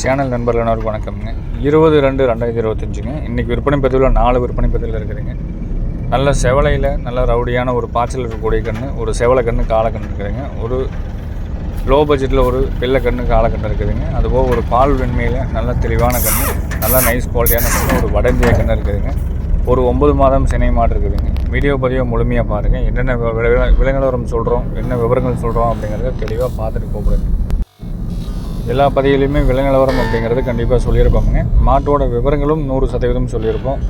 Channel நண்பர்கள் அனைவருக்கும் வணக்கம்ங்க இருபது ரெண்டு ரெண்டாயிரத்தி இருபத்தஞ்சுங்க இன்றைக்கி விற்பனை பதிவில் நாலு விற்பனை பதிவில் இருக்குதுங்க நல்ல செவலையில் நல்ல ரவுடியான ஒரு பாய்ச்சல் இருக்கக்கூடிய கன்று ஒரு செவலை கன்று காலக்கன்று இருக்குதுங்க ஒரு லோ பட்ஜெட்டில் ஒரு வெள்ளை கன்று காலக்கன்று இருக்குதுங்க அதுபோக ஒரு பால் வெண்மையில் நல்ல தெளிவான கன்று நல்ல நைஸ் குவாலிட்டியான கன்று ஒரு வடந்திய கன்று இருக்குதுங்க ஒரு ஒம்பது மாதம் சினை மாடு இருக்குதுங்க வீடியோ பதிவை முழுமையாக பாருங்கள் என்னென்ன வி- விலை சொல்கிறோம் என்ன விவரங்கள் சொல்கிறோம் அப்படிங்கிறத தெளிவாக பார்த்துட்டு கூப்பிடுங்க எல்லா பதிவுலையுமே விலை நிலவரம் அப்படிங்கிறது கண்டிப்பாக சொல்லியிருப்பாங்க மாட்டோட விவரங்களும் நூறு சதவீதம் சொல்லியிருப்போம்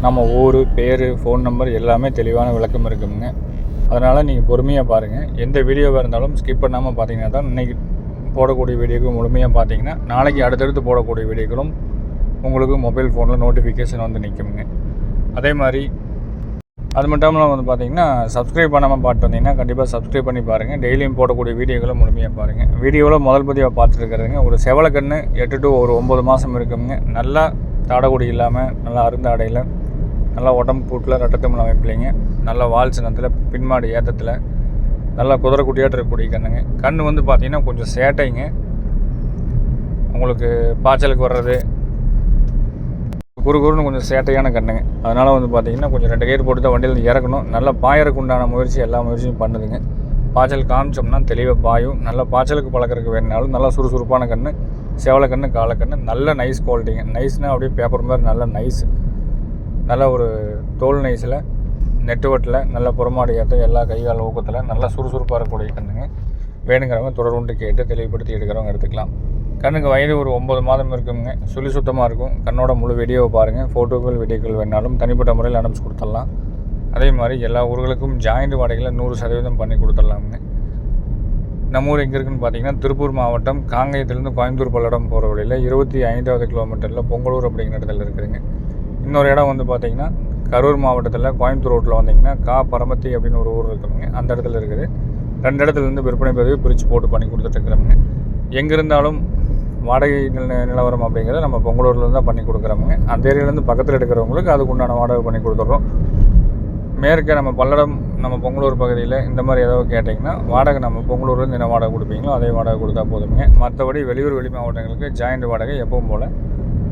நம்ம ஊர் பேர் ஃபோன் நம்பர் எல்லாமே தெளிவான விளக்கம் இருக்குங்க அதனால் நீங்கள் பொறுமையாக பாருங்கள் எந்த வீடியோவாக இருந்தாலும் ஸ்கிப் பண்ணாமல் பார்த்தீங்கன்னா தான் இன்றைக்கி போடக்கூடிய வீடியோக்கு முழுமையாக பார்த்தீங்கன்னா நாளைக்கு அடுத்தடுத்து போடக்கூடிய வீடியோக்களும் உங்களுக்கு மொபைல் ஃபோனில் நோட்டிஃபிகேஷன் வந்து நிற்குமுங்க அதே மாதிரி அது மட்டும் இல்லாமல் வந்து பார்த்தீங்கன்னா சப்ஸ்கிரைப் பண்ணாமல் பார்த்து வந்தீங்கன்னா கண்டிப்பாக சப்ஸ்கிரைப் பண்ணி பாருங்கள் டெய்லியும் போடக்கூடிய வீடியோக்களை முழுமையாக பாருங்கள் வீடியோவில் முதல் பதிவாக பார்த்துருக்கிறதுங்க ஒரு செவலக்கன்று எட்டு டு ஒரு ஒம்பது மாதம் இருக்குங்க. நல்லா தாடகுடி இல்லாமல் நல்லா அருந்தாடையில் நல்லா உடம்பு கூட்டில் ரெட்டத்தமிழ் அமைப்பிலைங்க. நல்லா வால் சின்னத்தில் பின்மாடி ஏற்றத்தில் நல்லா குதிரை இருக்கக்கூடிய கண்ணுங்க. கண் வந்து பார்த்திங்கன்னா கொஞ்சம் சேட்டைங்க. உங்களுக்கு பாய்ச்சலுக்கு வர்றது குறுகுறுன்னு கொஞ்சம் சேட்டையான கண்ணுங்க. அதனால் வந்து பார்த்திங்கன்னா கொஞ்சம் ரெண்டு கயிறு போட்டு தான் வண்டியில் இறக்கணும். நல்லா பாயறக்கு உண்டான முயற்சி எல்லா முயற்சியும் பண்ணுதுங்க. பாய்ச்சல் காமிச்சோம்னா தெளிவாக பாயும். நல்லா பாய்ச்சலுக்கு பழக்கறதுக்கு வேணுனாலும் நல்லா சுறுசுறுப்பான கன்று செவலை கன்று காலக்கண்ணு நல்ல நைஸ் குவாலிட்டிங்க நைஸ்னால் அப்படியே பேப்பர் மாதிரி நல்ல நைஸ் நல்ல ஒரு தோல் நைஸில் நெட்டுவட்டில் நல்ல புறமாடி ஏற்ற எல்லா கைகால் ஊக்கத்தில் நல்லா சுறுசுறுப்பாக இருக்கக்கூடிய கண்ணுங்க. வேணுங்கிறவங்க தொடர்ந்து கேட்டு தெளிவுபடுத்தி எடுக்கிறவங்க எடுத்துக்கலாம். கண்ணுக்கு வயது ஒரு ஒம்பது மாதம் இருக்குங்க. சுழி சுத்தமாக இருக்கும். கண்ணோட முழு வீடியோவை பாருங்கள் ஃபோட்டோக்கள் வீடியோக்கள் வேணாலும் தனிப்பட்ட முறையில் அனுப்பிச்சு கொடுத்துடலாம். அதே மாதிரி எல்லா ஊர்களுக்கும் ஜாயிண்ட் வாடகையில் நூறு சதவீதம் பண்ணி கொடுத்துடலாமுங்க. நம்ம ஊர் எங்கே இருக்குன்னு பார்த்தீங்கன்னா திருப்பூர் மாவட்டம் காங்கேயத்துலேருந்து கோயம்புத்தூர் பல்லடம் போகிற வழியில் இருபத்தி ஐந்தாவது கிலோமீட்டரில் பொங்கலூர் அப்படிங்கிற இடத்துல இருக்குதுங்க. இன்னொரு இடம் வந்து பார்த்தீங்கன்னா கரூர் மாவட்டத்தில் கோயம்புத்தூர் ரோட்டில் வந்தீங்கன்னா கா. பரமத்தி அப்படின்னு ஒரு ஊர் இருக்குதுங்க. அந்த இடத்துல இருக்குது. ரெண்டு இடத்துல இருந்து விற்பனை பதிவு பிரித்து போட்டு பண்ணி கொடுத்துட்ருக்குறோமுங்க எங்கே இருந்தாலும் வாடகை நில நிலவரம் அப்படிங்கிறத நம்ம பொங்கலூர்லேருந்து தான் பண்ணி கொடுக்குறோமுங்க. அந்த ஏரியாலேருந்து பக்கத்தில் எடுக்கிறவங்களுக்கு அதுக்கு உண்டான வாடகை பண்ணி கொடுத்துட்றோம். மேற்கே நம்ம பல்லடம் நம்ம பொங்கலூர் பகுதியில் இந்த மாதிரி ஏதாவது கேட்டிங்கன்னா வாடகை நம்ம பொங்கலூர்லேருந்து என்ன வாடகை கொடுப்பீங்களோ அதே வாடகை கொடுத்தா போதுங்க மற்றபடி வெளியூர் வெளி மாவட்டங்களுக்கு ஜாயிண்ட் வாடகை எப்பவும் போல்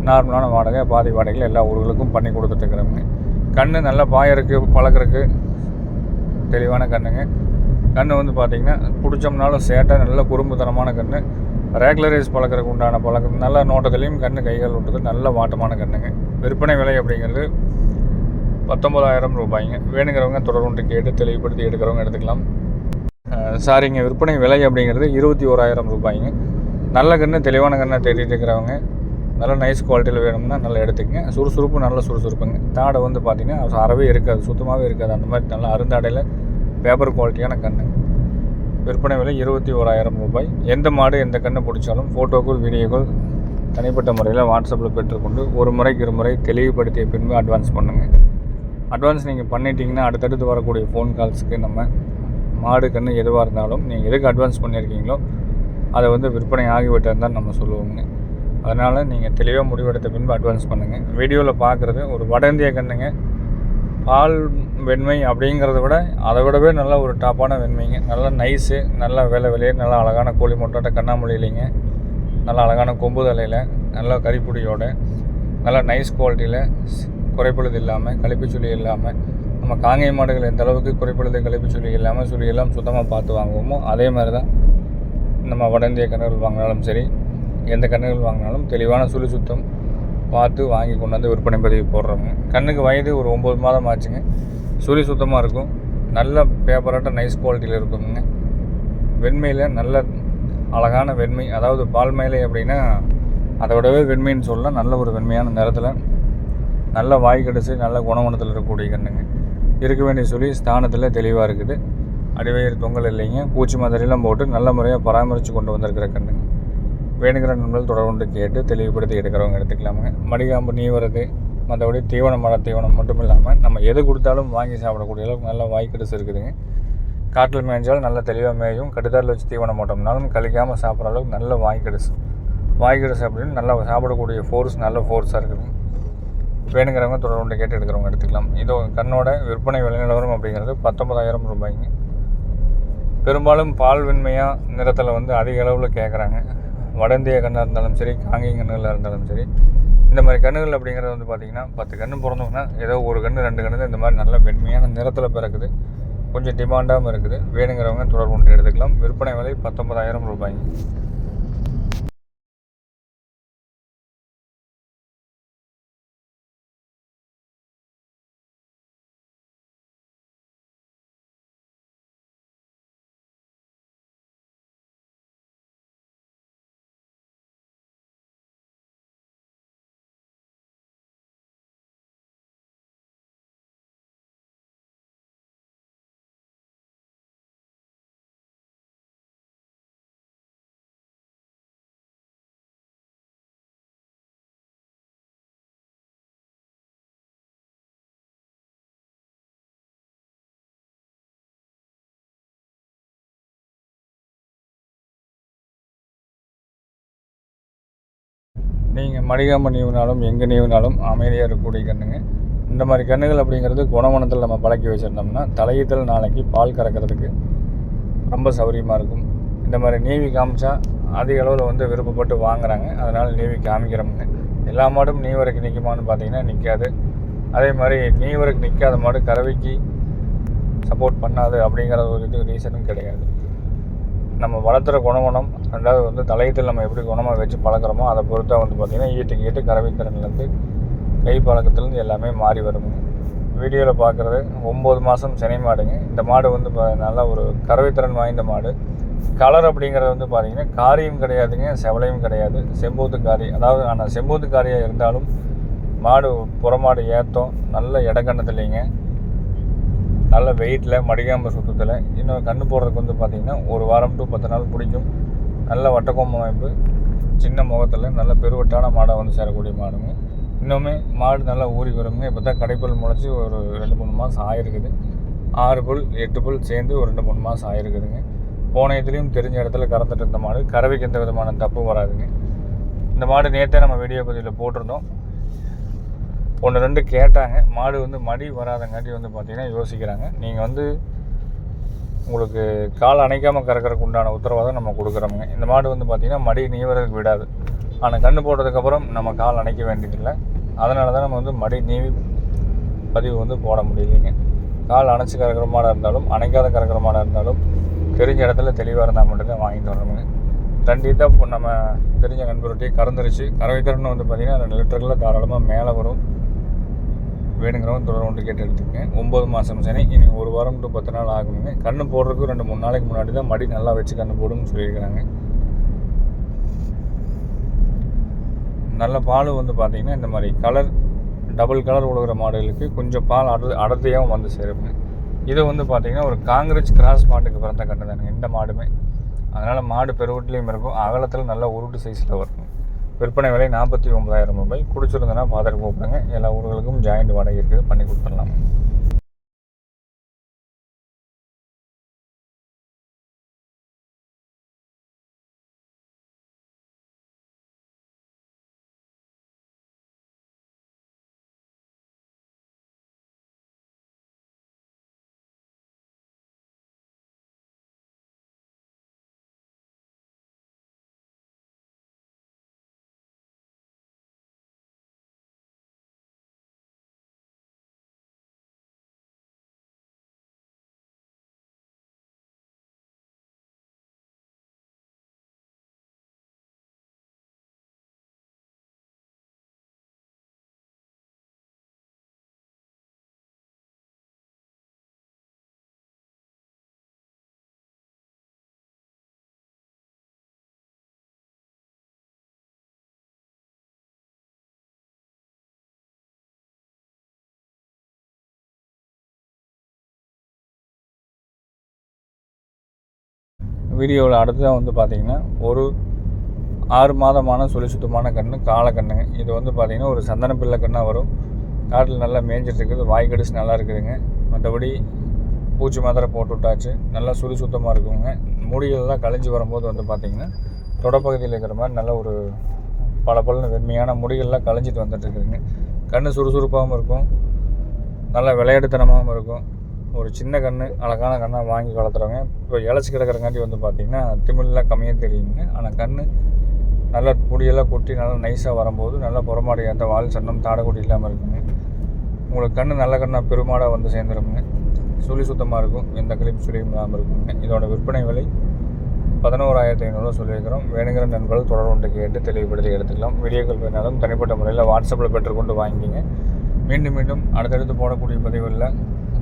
நார்மலான வாடகை பாதி வாடகையில் எல்லா ஊர்களுக்கும் பண்ணி கொடுத்துட்ருக்குறோங்க கண் நல்லா பாயருக்கு பழக்கிறதுக்கு தெளிவான கண்ணுங்க. கண் வந்து பார்த்திங்கன்னா பிடிச்சோம்னாலும் சேட்டை நல்ல குறும்புத்தனமான கண் ரேகுலரைஸ் பழக்கிறதுக்கு உண்டான பழக்கம். நல்ல நோட்டத்துலேயும் கண்ணு கைகள் விட்டது நல்ல வாட்டமான கண்ணுங்க. விற்பனை விலை அப்படிங்கிறது பத்தொம்பதாயிரம் ரூபாய்ங்க. வேணுங்கிறவங்க தொடர்ந்து கேட்டு தெளிவுபடுத்தி எடுக்கிறவங்க எடுத்துக்கலாம். சாரிங்க. விற்பனை விலை அப்படிங்கிறது இருபத்தி ஓராயிரம் ரூபாய்ங்க. நல்ல கன்று தெளிவான கண்ணை தேடிட்டு இருக்கிறவங்க. நல்ல நைஸ் குவாலிட்டியில் வேணும்னா நல்லா எடுத்துக்கங்க. சுறுசுறுப்பு நல்ல சுறுசுறுப்புங்க. தாடை வந்து பார்த்திங்கன்னா அறவே இருக்காது. சுத்தமாகவே இருக்காது. அந்த மாதிரி நல்ல அருந்தாடையில் பேப்பர் குவாலிட்டியான கன்று விற்பனை விலை இருபத்தி ஓராயிரம் ரூபாய். எந்த மாடு எந்த கன்று பிடிச்சாலும் ஃபோட்டோக்கள் வீடியோக்கள் தனிப்பட்ட முறையில் வாட்ஸ்அப்பில் பெற்றுக்கொண்டு ஒரு முறைக்கு இரு முறை தெளிவுபடுத்திய பின்பு அட்வான்ஸ் பண்ணுங்கள் அட்வான்ஸ் நீங்கள் பண்ணிட்டீங்கன்னா அடுத்தடுத்து வரக்கூடிய ஃபோன் கால்ஸுக்கு நம்ம மாடு கன்று எதுவாக இருந்தாலும் நீங்கள் எதுக்கு அட்வான்ஸ் பண்ணியிருக்கீங்களோ அதை வந்து விற்பனை ஆகிவிட்டது தான் நம்ம சொல்லுவோங்க அதனால் நீங்கள் தெளிவாக முடிவெடுத்த பின்பு அட்வான்ஸ் பண்ணுங்கள் வீடியோவில் பார்க்குறது ஒரு வட இந்திய கண்ணுங்க பால் வெண்மை அப்படிங்கிறத விட அதை விடவே நல்ல ஒரு டாப்பான வெண்மைங்க. நல்லா நைஸு நல்லா வேலை வெளியே நல்லா அழகான கோழி மொட்டாட்ட கண்ணாமொழி இல்லைங்க. அழகான கொம்பு தலையில் நல்லா கறிப்புடியோட நல்லா நைஸ் குவாலிட்டியில் குறைப்பழுது இல்லாமல் கழிப்புச்சுழி இல்லாமல் நம்ம காங்கேய மாடுகள் எந்த அளவுக்கு குறைப்பழுது கழிப்புச்சுழி இல்லாமல் சுழி எல்லாம் சுத்தமாக பார்த்து வாங்குவோமோ அதே மாதிரி தான் நம்ம வட இந்திய கன்றுகள் வாங்கினாலும் சரி எந்த கன்றுகள் வாங்கினாலும் தெளிவான சுழி சுத்தம் பார்த்து வாங்கி கொண்டு வந்து விற்பனை பதிவு போடுறோங்க கண்ணுக்கு வயது ஒரு ஒம்பது மாதம் ஆச்சுங்க. சுழி சுத்தமாக இருக்கும். நல்ல பேப்பராட்ட நைஸ் குவாலிட்டியில் இருக்குங்க. வெண்மையில் நல்ல அழகான வெண்மை. அதாவது பால் மேலே அப்படின்னா அதை விடவே வெண்மைன்னு சொல்லலாம். நல்ல ஒரு வெண்மையான நிறத்தில் நல்ல வாய் கடிச்சு நல்ல குணகுணத்தில் இருக்கக்கூடிய கண்ணுங்க. இருக்க வேண்டிய சொல்லி ஸ்தானத்தில் தெளிவாக இருக்குது. அடிவயிறு தொங்கல் இல்லைங்க. பூச்சி மாதிரிலாம் போட்டு நல்ல முறையாக பராமரித்து கொண்டு வந்திருக்கிற கண்ணுங்க. வேணுங்கிற நண்பர்கள் தொடர்ந்து கேட்டு தெளிவுபடுத்தி எடுக்கிறவங்க எடுத்துக்கலாமுங்க. மடிகாம்பு நீவரது மற்றபடி தீவனம் மர தீவனம் மட்டும் இல்லாமல் நம்ம எது கொடுத்தாலும் வாங்கி சாப்பிடக்கூடிய அளவுக்கு நல்ல வாய் இருக்குதுங்க. காட்டில் மேய்ஞ்சாலும் நல்ல தெளிவாக மேயும் கடுதாரில் வச்சு தீவனம் போட்டோம்னாலும் கழிக்காமல் சாப்பிட்ற அளவுக்கு நல்ல வாய் கடிச்சு அப்படின்னு நல்லா சாப்பிடக்கூடிய ஃபோர்ஸ் நல்ல ஃபோர்ஸாக இருக்குதுங்க வேணுங்கிறவங்க தொடர்ந்து கேட்டு எடுக்கிறவங்க எடுத்துக்கலாம். இதோ கண்ணோட விற்பனை விலைநிலவரம் அப்படிங்கிறது பத்தொன்பதாயிரம் ரூபாய்ங்க. பெரும்பாலும் பால் வெண்மையாக நிறத்தில் வந்து அதிக அளவில் கேட்குறாங்க வட இந்திய கண்ணாக இருந்தாலும் சரி காங்கேயம் கண்ணுகளாக இருந்தாலும் சரி இந்த மாதிரி கண்ணுகள் அப்படிங்கிறது வந்து பார்த்திங்கன்னா பத்து கன்று பிறந்தோம்னா ஏதோ ஒரு கன்று ரெண்டு கன்று இந்த மாதிரி நல்ல வெண்மையான நிறத்தில் பிறக்குது. கொஞ்சம் டிமாண்டாகவும் இருக்குது. வேணுங்கிறவங்க தொடர்பு கொண்டு எடுத்துக்கலாம். விற்பனை விலை பத்தொன்பதாயிரம் ரூபாய்ங்க நீங்கள் மடிகாம நீவினாலும் எங்கே நீவினாலும் அமைதியாக இருக்கக்கூடிய கண்ணுங்க. இந்த மாதிரி கண்ணுகள் அப்படிங்கிறது குணமனத்தில் நம்ம பழக்கி வச்சுருந்தோம்னா தலையீத்தல் நாளைக்கு பால் கறக்கிறதுக்கு ரொம்ப சௌகரியமாக இருக்கும். இந்த மாதிரி நீவி காமிச்சா அதிக அளவில் வந்து விருப்பப்பட்டு வாங்குகிறாங்க அதனால் நீவி காமிக்கிறோமுங்க. எல்லா மாடும் நீவருக்கு நிற்குமான்னு பார்த்தீங்கன்னா நிற்காது அதே மாதிரி நீவருக்கு நிற்காத மாடு கறவைக்கு சப்போர்ட் பண்ணாது அப்படிங்கிற ஒரு இது ரீசனும் கிடையாது. நம்ம வளர்த்துற குணமனம் ரெண்டாவது வந்து தலையத்தில் நம்ம எப்படி குணமாக வச்சு பழக்கிறோமோ அதை பொறுத்தா வந்து பார்த்திங்கன்னா ஈட்டுக்கு ஈட்டு கறவைத்திறன்லேருந்து கை பழக்கத்துலேருந்து எல்லாமே மாறி வருங்க. வீடியோவில் பார்க்குறது ஒம்பது மாதம் சினை மாடுங்க. இந்த மாடு வந்து பா நல்லா ஒரு கறவைத்திறன் வாய்ந்த மாடு. கலர் அப்படிங்கிறது வந்து பார்த்திங்கன்னா காரியும் கிடையாதுங்க செவலையும் கிடையாது. செம்பூத்து காரி அதாவது ஆனால் செம்பூத்து காரியாக இருந்தாலும் மாடு புறமாடு ஏற்றம் நல்ல இடக்கண்ணத்துலேங்க நல்ல வெயிட்டில் மடிகாம்பு சுத்தத்தில் இன்னும் கண்ணு போடுறதுக்கு வந்து பார்த்திங்கன்னா ஒரு வாரம் டு பத்து நாள் பிடிக்கும். நல்ல வட்டக்கொம்பு அமைப்பு சின்ன முகத்தில் நல்ல பெருவட்டான மாடை வந்து சேரக்கூடிய மாடுங்க. இன்னுமே மாடு நல்லா ஊறி வருங்க. இப்போ தான் கடைப்புல் முளைச்சி ஒரு ரெண்டு மூணு மாதம் ஆயிருக்குது. ஆறு புல் எட்டு புல் சேர்ந்து ஒரு ரெண்டு மூணு மாதம் ஆயிருக்குதுங்க. போன இதுலேயும் தெரிஞ்ச இடத்துல கறந்துட்டு இருந்த மாடு. கறவைக்கு எந்த விதமான தப்பு வராதுங்க. இந்த மாடு நேற்றே நம்ம வீடியோ பதிவில் போட்டிருந்தோம். ஒன்று ரெண்டு கேட்டாங்க. மாடு வந்து மடி வராதங்காட்டி வந்து பார்த்திங்கன்னா யோசிக்கிறாங்க. நீங்கள் வந்து உங்களுக்கு கால் அணைக்காமல் கறக்கிறதுக்கு உண்டான உத்தரவாதம் நம்ம கொடுக்குறோமுங்க. இந்த மாடு வந்து பார்த்திங்கன்னா மடி நீவறதுக்கு விடாது. ஆனால் கண்ணு போட்டதுக்கப்புறம் நம்ம கால் அணைக்க வேண்டியதில்லை. அதனால தான் நம்ம வந்து மடி நீவி பதிவு வந்து போட முடியலைங்க. கால் அணைச்சி கறக்கிற மாடாக இருந்தாலும் அணைக்காத கறக்கிற மாடாக இருந்தாலும் தெரிஞ்ச இடத்துல தெளிவாக இருந்தால் மட்டும்தான் வாங்கிட்டு வரணுங்க ரெண்டு தான் நம்ம தெரிஞ்ச நண்பர்கிட்டயே கறந்துருச்சு. கறவை திறன் வந்து பார்த்திங்கன்னா ரெண்டு லிட்டரில் தாராளமாக மேலே வரும். வேணுங்கிறவங்க தொடர் ஒன்று கேட்டு எடுத்துக்கங்க. ஒம்பது மாதம் சனி இனி ஒரு வாரம் டு பத்து நாள் ஆகுங்க. கண்ணு போடுறதுக்கு ரெண்டு மூணு நாளைக்கு முன்னாடி தான் மடி நல்லா வச்சு கண்ணு போடுன்னு சொல்லியிருக்கிறாங்க நல்ல பால் வந்து பார்த்திங்கன்னா இந்த மாதிரி கலர் டபுள் கலர் உழுகிற மாடுகளுக்கு கொஞ்சம் பால் அட அடர்த்தியாகவும் வந்து சேருங்க. இது வந்து பார்த்திங்கன்னா ஒரு காங்கிரஸ் கிராஸ் மாட்டுக்கு பிறந்த கண்டு தானுங்க. இந்த மாடுமே. அதனால் மாடு பெருவட்டிலையும் இருக்கும். அகலத்தில் நல்லா உருட்டு சைஸில் வரும். விற்பனை விலை நாற்பத்தி ஒன்பதாயிரம் ரூபாய். பிடிச்சிருந்தனா பார்த்துட்டு கூப்பிடுங்க. எல்லா ஊர்களுக்கும் ஜாயிண்ட் வாடகை இருக்குது. பண்ணி கொடுத்துடலாம். வீடியோவில் அடுத்ததாக வந்து பார்த்திங்கன்னா ஒரு ஆறு மாதமான சுழி சுத்தமான கன்று காளை கண்ணுங்க இது வந்து பார்த்திங்கன்னா ஒரு சந்தன பிள்ளை கண்ணாக வரும். காட்டில் நல்லா மேய்ஞ்சிட்டு இருக்குது வாய் கடிச்சு நல்லா இருக்குதுங்க. மற்றபடி பூச்சி மாத்திரை போட்டு விட்டாச்சு. நல்லா சுழி சுத்தமாக இருக்குங்க. முடிகளெல்லாம் கழிஞ்சு வரும்போது வந்து பார்த்திங்கன்னா தொடப்பகுதியில் இருக்கிற மாதிரி நல்ல ஒரு பல பல வெண்மையான முடிகள்லாம் கழிஞ்சிட்டு வந்துட்டு இருக்குதுங்க கண் சுறுசுறுப்பாகவும் இருக்கும். நல்லா விளையாட்டுத்தனமாகவும் இருக்கும். ஒரு சின்ன கன்று அழகான கண்ணாக வாங்கி வளர்த்துறவங்க. இப்போ இழைச்சி கிடக்கிறங்காட்டி வந்து பார்த்திங்கன்னா திமிழ்லாம் கம்மியாக தெரியுங்க. ஆனால் கண் நல்லா பொடியெல்லாம் கொட்டி நல்லா நைஸாக வரும்போது நல்லா புறமாடி அந்த வால் சன்னம் தாடக்குடி இல்லாமல் இருக்குங்க. உங்களுக்கு கண்ணு நல்ல கண்ணாக பெருமாடாக வந்து சேர்ந்துருங்க சுழி சுத்தமாக இருக்கும். எந்த கிளிப் சுழியும் இல்லாமல் இருக்குங்க. இதோட விற்பனை விலை பதினோராயிரத்தி ஐநூறுவா சொல்லியிருக்கிறோம். வேணுங்கிற நண்பர்கள் தொடர்பு கேட்டு தெளிவுபடுத்தி எடுத்துக்கலாம். வீடியோக்கள் வேணாலும் தனிப்பட்ட முறையில் வாட்ஸ்அப்பில் பெற்றுக்கொண்டு வாங்கிக்கிங்க. மீண்டும் மீண்டும் அடுத்தடுத்து போடக்கூடிய பதிவுகளில்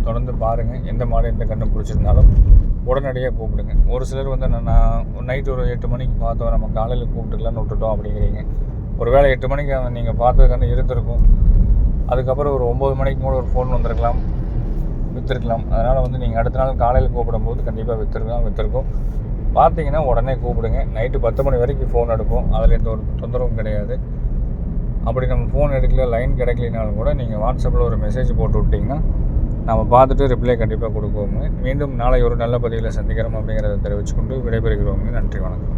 தொடர்ந்து பாருங்கள் எந்த மாடு எந்த கண்ணு பிடிச்சிருந்தாலும் உடனடியாக கூப்பிடுங்க. ஒரு சிலர் வந்து நான் நான் நைட்டு ஒரு எட்டு மணிக்கு பார்த்தோம். நம்ம காலையில் கூப்பிட்டுக்கலான்னு விட்டுட்டோம் அப்படிங்கிறீங்க. ஒரு வேளை எட்டு மணிக்கு அவன் நீங்கள் கன்று இருந்திருக்கும். அதுக்கப்புறம் ஒரு ஒம்பது மணிக்கு கூட ஒரு ஃபோன் வந்திருக்கலாம். விற்றுருக்கலாம் அதனால் வந்து நீங்கள் அடுத்த நாள் காலையில் கூப்பிடும்போது கண்டிப்பாக விற்றுருக்கலாம் விற்றுருக்கும் பார்த்தீங்கன்னா உடனே கூப்பிடுங்க. நைட்டு பத்து மணி வரைக்கும் ஃபோன் எடுப்போம். அதில் எந்த ஒரு தொந்தரவும் கிடையாது. அப்படி நம்ம ஃபோன் எடுக்கல லைன் கிடைக்கலனாலும் கூட நீங்கள் வாட்ஸ்அப்பில் ஒரு மெசேஜ் போட்டு விட்டிங்கன்னா நம்ம பார்த்துட்டு ரிப்ளை கண்டிப்பாக கொடுப்போம். மீண்டும் நாளை ஒரு நல்ல பதிவில் சந்திக்கிறோம் அப்படிங்கிறத தெரிவிச்சுக்கொண்டு விடைபெறுகிறோங்க நன்றி வணக்கம்.